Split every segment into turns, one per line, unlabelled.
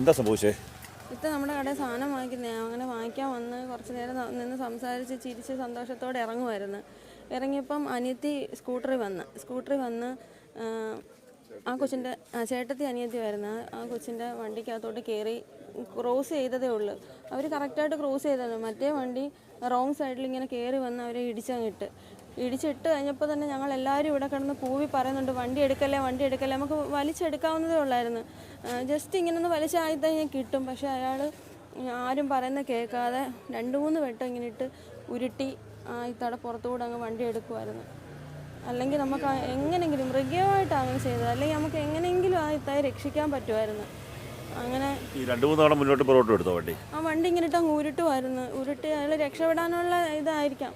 എന്താ സംഭവിച്ചേ?
ഇത് നമ്മുടെ കടയിൽ സാധനം വാങ്ങിക്കുന്നേ. അങ്ങനെ വാങ്ങിക്കാൻ വന്ന് കുറച്ച് നേരം നിന്ന് സംസാരിച്ച് ചിരിച്ച് സന്തോഷത്തോടെ ഇറങ്ങുമായിരുന്നു ഇറങ്ങിയപ്പം അനിയത്തി സ്കൂട്ടറിൽ വന്ന്. സ്കൂട്ടറിൽ വന്ന് ആ, കൊച്ചിന്റെ ചേട്ടത്തി അനിയത്തി വരുന്ന. ആ കൊച്ചിന്റെ വണ്ടിക്കകത്തോട്ട് കയറി ക്രോസ് ചെയ്തതേ ഉള്ളൂ. അവർ കറക്റ്റായിട്ട് ക്രോസ് ചെയ്തത് മറ്റേ വണ്ടി റോങ് സൈഡിൽ ഇങ്ങനെ കയറി വന്ന് അവരെ ഇടിച്ചങ്ങിട്ട് ഇടിച്ചിട്ട് കഴിഞ്ഞപ്പോൾ തന്നെ ഞങ്ങൾ എല്ലാവരും ഇവിടെ കിടന്ന് പൂവി പറയുന്നുണ്ട് വണ്ടി എടുക്കല്ലേ വണ്ടി എടുക്കല്ലേ. നമുക്ക് വലിച്ചെടുക്കാവുന്നതേ ഉള്ളായിരുന്നു. ജസ്റ്റ് ഇങ്ങനെ ഒന്ന് വലിച്ചായിത്തന്നെ കിട്ടും. പക്ഷെ അയാൾ ആരും പറയുന്ന കേൾക്കാതെ രണ്ട് മൂന്ന് വെട്ടം ഇങ്ങനെ ഇട്ട് ഉരുട്ടി ആ ഇത്തടെ പുറത്തുകൂടെ അങ്ങ് വണ്ടി എടുക്കുമായിരുന്നു അല്ലെങ്കിൽ നമുക്ക് എങ്ങനെങ്കിലും മൃഗീയമായിട്ട് അങ്ങനെ ചെയ്തത്. അല്ലെങ്കിൽ നമുക്ക് എങ്ങനെയെങ്കിലും ആ ഇത്തായി രക്ഷിക്കാൻ പറ്റുമായിരുന്നു അങ്ങനെ
രണ്ട് മൂന്ന് തവണ മുന്നോട്ട് പുറത്തോട്ട് എടുത്തോ വണ്ടി?
ആ വണ്ടി ഇങ്ങനെ ഇട്ട് അങ്ങ് ഉരുട്ടുമായിരുന്നു ഉരുട്ടി അയാൾ രക്ഷപ്പെടാനുള്ള ഇതായിരിക്കാം.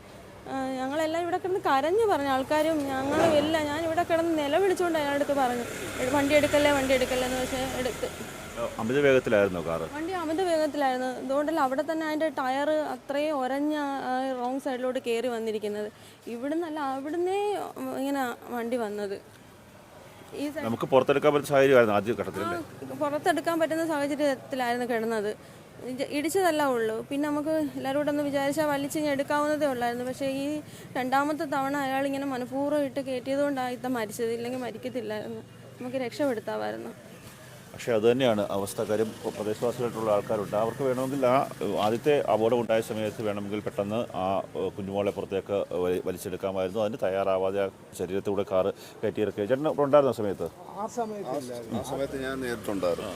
ഞങ്ങളെല്ലാം ഇവിടെ കിടന്ന് കരഞ്ഞു പറഞ്ഞു. ആൾക്കാരും ഞങ്ങളും എല്ലാം ഞാൻ ഇവിടെ കിടന്ന് നിലവിളിച്ചുകൊണ്ട് അയാളുടെ അടുത്ത് പറഞ്ഞു. "എ- വണ്ടി എടുക്കല്ലേ വണ്ടി എടുക്കല്ലേ എന്ന് പക്ഷേ എടുത്ത്.
അമിത വേഗത്തിലായിരുന്നു കാറ്?
വണ്ടി അമിത വേഗത്തിലായിരുന്നു. അതുകൊണ്ടല്ല അവിടെ തന്നെ അതിന്റെ ടയർ അത്രയും ഒരഞ്ഞ റോങ് സൈഡിലോട്ട് കയറി വന്നിരിക്കുന്നത്. ഇവിടുന്നല്ല അവിടുന്നേ ഇങ്ങനെ വണ്ടി വന്നത്.
നമുക്ക് പുറത്തെടുക്കാൻ പറ്റുന്ന സാഹചര്യമായിരുന്നു ആദ്യ ഘട്ടത്തിൽ
പുറത്തെടുക്കാൻ പറ്റുന്ന സാഹചര്യത്തിലായിരുന്നു കിടന്നത്. ഇടിച്ചതല്ല ഉള്ളൂ. പിന്നെ നമുക്ക് എല്ലാവരും കൂടെ ഒന്ന് വിചാരിച്ചാൽ വലിച്ചിങ്ങ് എടുക്കാവുന്നതേ ഉള്ളായിരുന്നു. പക്ഷേ ഈ രണ്ടാമത്തെ തവണ അയാൾ ഇങ്ങനെ മനഃപൂർവം ഇട്ട് കയറ്റിയതുകൊണ്ടാണ് ഇത്ത മരിച്ചത്. ഇല്ലെങ്കിൽ മരിക്കത്തില്ലായിരുന്നു. നമുക്ക് രക്ഷപ്പെടുത്താമായിരുന്നു.
പക്ഷേ അത് തന്നെയാണ് അവസ്ഥ. കാര്യം പ്രദേശവാസികളായിട്ടുള്ള ആൾക്കാരുണ്ട്. അവർക്ക് വേണമെങ്കിൽ ആ ആദ്യത്തെ അപകടം ഉണ്ടായ സമയത്ത് വേണമെങ്കിൽ പെട്ടെന്ന് ആ കുഞ്ഞുമോളെ പുറത്തേക്ക് വലിച്ചെടുക്കാമായിരുന്നു. അതിന് തയ്യാറാവാതെ ആ ശരീരത്തിലൂടെ കാറ് കയറ്റിയിറക്കുക ചേട്ടൻ ഉണ്ടായിരുന്ന സമയത്ത്?
ആ
സമയത്ത് ഞാൻ നേരിട്ടുണ്ടായിരുന്നു.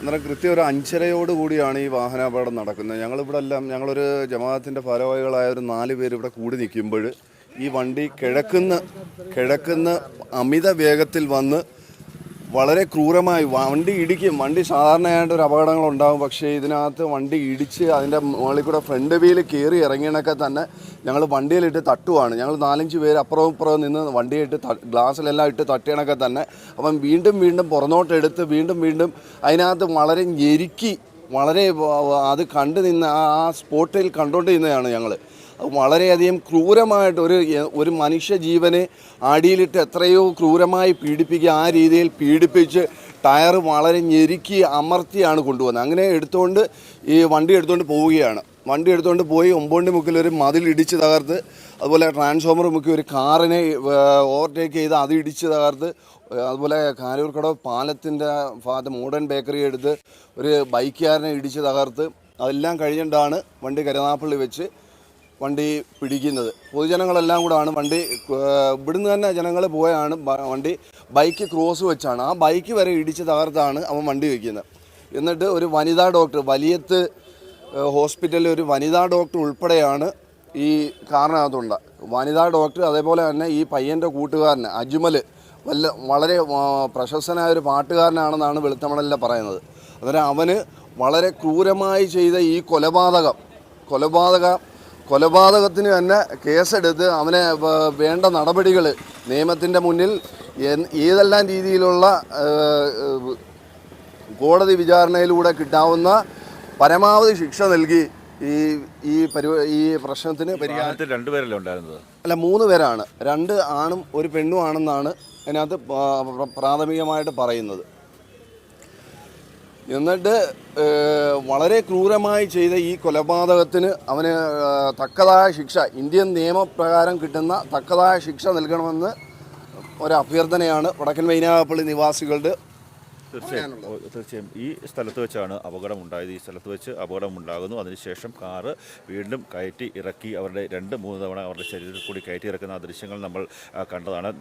അന്നേരം കൃത്യം ഒരു അഞ്ചരയോട് കൂടിയാണ് ഈ വാഹനാപകടം നടക്കുന്നത്. ഞങ്ങളിവിടെ എല്ലാം ഞങ്ങളൊരു ജമാഅത്തിന്റെ ഭാരവാഹികളായ ഒരു നാല് പേര് ഇവിടെ കൂടി നിൽക്കുമ്പോൾ ഈ വണ്ടി കിഴക്കുന്ന് കിഴക്കുന്ന് അമിത വേഗത്തിൽ വന്ന് വളരെ ക്രൂരമായി വണ്ടി ഇടിക്കും. വണ്ടി സാധാരണയായിട്ട് ഒരു അപകടങ്ങൾ ഉണ്ടാകും പക്ഷേ ഇതിനകത്ത് വണ്ടി ഇടിച്ച് അതിന്റെ മുകളിൽ കൂടെ ഫ്രണ്ട് വീൽ കയറി ഇറങ്ങിയണൊക്കെ തന്നെ ഞങ്ങൾ വണ്ടിയിലിട്ട് തട്ടുവാണ്. ഞങ്ങൾ നാലഞ്ച് പേര് അപ്പുറവും ഇപ്പുറവും നിന്ന് വണ്ടിയിട്ട് ഗ്ലാസ്സിലെല്ലാം ഇട്ട് തട്ടിയണൊക്കെ തന്നെ അപ്പം വീണ്ടും വീണ്ടും പുറന്നോട്ടെടുത്ത് വീണ്ടും വീണ്ടും അതിനകത്ത് വളരെ ഞെരുക്കി വളരെ അത് കണ്ടു നിന്ന് ആ സ്പോട്ടിൽ കണ്ടുകൊണ്ട് നിന്നതാണ് ഞങ്ങൾ. വളരെയധികം ക്രൂരമായിട്ട് ഒരു ഒരു മനുഷ്യ ജീവനെ അടിയിലിട്ട് എത്രയോ ക്രൂരമായി പീഡിപ്പിക്കുക ആ രീതിയിൽ പീഡിപ്പിച്ച് ടയർ വളരെ ഞെരുക്കി അമർത്തിയാണ് കൊണ്ടുപോകുന്നത് അങ്ങനെ എടുത്തുകൊണ്ട് ഈ വണ്ടി എടുത്തുകൊണ്ട് പോവുകയാണ്. വണ്ടി എടുത്തുകൊണ്ട് പോയി ഒമ്പോണ്ടി മുക്കിൽ ഒരു മതിൽ ഇടിച്ച് തകർത്ത് അതുപോലെ ട്രാൻസ്ഫോമർ മുക്കി ഒരു കാറിനെ ഓവർടേക്ക് ചെയ്ത് അത് ഇടിച്ച് തകർത്ത് അതുപോലെ കാരൂർക്കടവ് പാലത്തിന്റെ ഭാഗത്ത് മോഡേൺ ബേക്കറി എടുത്ത് ഒരു ബൈക്കുകാരനെ ഇടിച്ച് തകർത്ത് അതെല്ലാം കഴിഞ്ഞിട്ടാണ് വണ്ടി കരുനാപ്പള്ളി വെച്ച് വണ്ടി പിടിക്കുന്നത്. പൊതുജനങ്ങളെല്ലാം കൂടാണ് വണ്ടി ഇവിടുന്ന് തന്നെ ജനങ്ങൾ പോയാണ് വണ്ടി ബൈക്ക് ക്രോസ് വെച്ചാണ്. ആ ബൈക്ക് വരെ ഇടിച്ച് തകർത്താണ് അവൻ വണ്ടി വയ്ക്കുന്നത് എന്നിട്ട് ഒരു വനിതാ ഡോക്ടർ വലിയത്ത് ഹോസ്പിറ്റലിൽ ഒരു വനിതാ ഡോക്ടർ ഉൾപ്പെടെയാണ് ഈ കാറിനകത്തുണ്ട്. വനിതാ ഡോക്ടർ അതേപോലെ തന്നെ ഈ പയ്യന്റെ കൂട്ടുകാരൻ അജ്മൽ വല്ല വളരെ പ്രശസ്തനായ ഒരു പാട്ടുകാരനാണെന്നാണ് വെളുത്തമണലിലെ പറയുന്നത്. അന്നേരം അവന് വളരെ ക്രൂരമായി ചെയ്ത ഈ കൊലപാതകം കൊലപാതക കൊലപാതകത്തിന് തന്നെ കേസെടുത്ത് അവനെ വേണ്ട നടപടികൾ നിയമത്തിന്റെ മുന്നിൽ ഏതെല്ലാം രീതിയിലുള്ള കോടതി വിചാരണയിലൂടെ കിട്ടാവുന്ന പരമാവധി ശിക്ഷ നൽകി ഈ ഈ പരി ഈ പ്രശ്നത്തിന്
പരിഹാരത്തിൽ രണ്ടുപേരല്ലേ ഉണ്ടായിരുന്നത്?
അല്ല മൂന്ന് പേരാണ്. രണ്ട് ആണും ഒരു പെണ്ണും ആണെന്നാണ് അതിനകത്ത് പ്രാഥമികമായിട്ട് പറയുന്നത്. എന്നിട്ട് വളരെ ക്രൂരമായി ചെയ്ത ഈ കൊലപാതകത്തിന് അവന് തക്കതായ ശിക്ഷ ഇന്ത്യൻ നിയമപ്രകാരം കിട്ടുന്ന തക്കതായ ശിക്ഷ നൽകണമെന്ന് ഒരു അഭ്യർത്ഥനയാണ് വടക്കൻ വൈനാപ്പള്ളി നിവാസികളുടെ
തീർച്ചയായും. തീർച്ചയായും. ഈ സ്ഥലത്ത് വെച്ചാണ് അപകടം ഉണ്ടായത് ഈ സ്ഥലത്ത് വെച്ച് അപകടം ഉണ്ടാകുന്നു അതിനുശേഷം കാറ് വീണ്ടും കയറ്റി ഇറക്കി അവരുടെ രണ്ട് മൂന്ന് തവണ അവരുടെ ശരീരത്തിൽ കൂടി കയറ്റി ഇറക്കുന്ന ആ ദൃശ്യങ്ങൾ നമ്മൾ കണ്ടതാണ്.